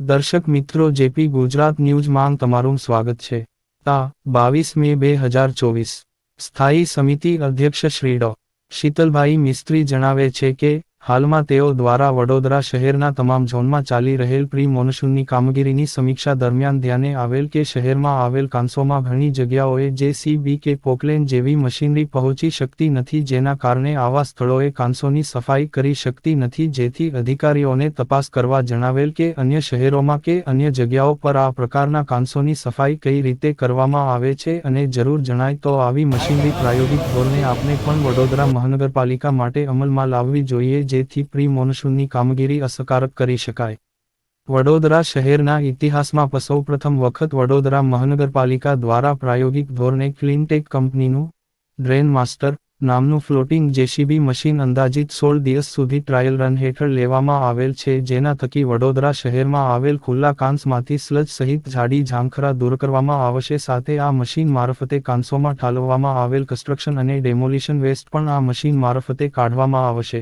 દર્શક મિત્રો, જેપી ગુજરાત ન્યૂઝમાં તમારું સ્વાગત છે. તા, બાવીસ મે બે હજાર ચોવીસ. સ્થાયી સમિતિ અધ્યક્ષ શ્રી ડો. શીતલભાઈ મિસ્ત્રી જણાવે છે કે હાલમાં તેઓ દ્વારા વડોદરા શહેરના તમામ ઝોનમાં ચાલી રહેલ પ્રી મોનસૂનની કામગીરીની સમીક્ષા દરમિયાન ધ્યાને આવેલ કે શહેરમાં આવેલ કાંસોમાં ઘણી જગ્યાઓએ જેસીબી કે પોકલેન જેવી મશીનરી પહોંચી શકતી નથી જેના કારણે આવા સ્થળોએ કાંસોની સફાઈ કરી શકતી નથી જેથી અધિકારીઓને તપાસ કરવા જણાવેલ કે અન્ય શહેરોમાં કે અન્ય જગ્યાઓ પર આ પ્રકારના કાંસોની સફાઈ કઈ રીતે કરવામાં આવે છે અને જરૂર જણાય તો આવી મશીનરી પ્રાયોગિક ધોરણે આપણે પણ વડોદરા મહાનગરપાલિકા માટે અમલમાં લાવવી જોઈએ જેથી પ્રી મોનસૂનની કામગીરી અસરકારક કરી શકાય. વડોદરા શહેરના ઇતિહાસમાં સૌ પ્રથમ વખત વડોદરા મહાનગરપાલિકા દ્વારા પ્રાયોગિક ધોરણે ક્લીનટેક કંપનીનું ડ્રેન માસ્ટર નામનું ફ્લોટિંગ જેસીબી મશીન અંદાજિત સોળ દિવસ સુધી ટ્રાયલ રન હેઠળ લેવામાં આવેલ છે, જેના થકી વડોદરા શહેરમાં આવેલ ખુલ્લા કાંસમાંથી સ્લજ સહિત જાડી ઝાંખરા દૂર કરવામાં આવશે. સાથે આ મશીન મારફતે કાંસોમાં ઠાલવવામાં આવેલ કન્સ્ટ્રક્શન અને ડેમોલિશન વેસ્ટ પણ આ મશીન મારફતે કાઢવામાં આવશે.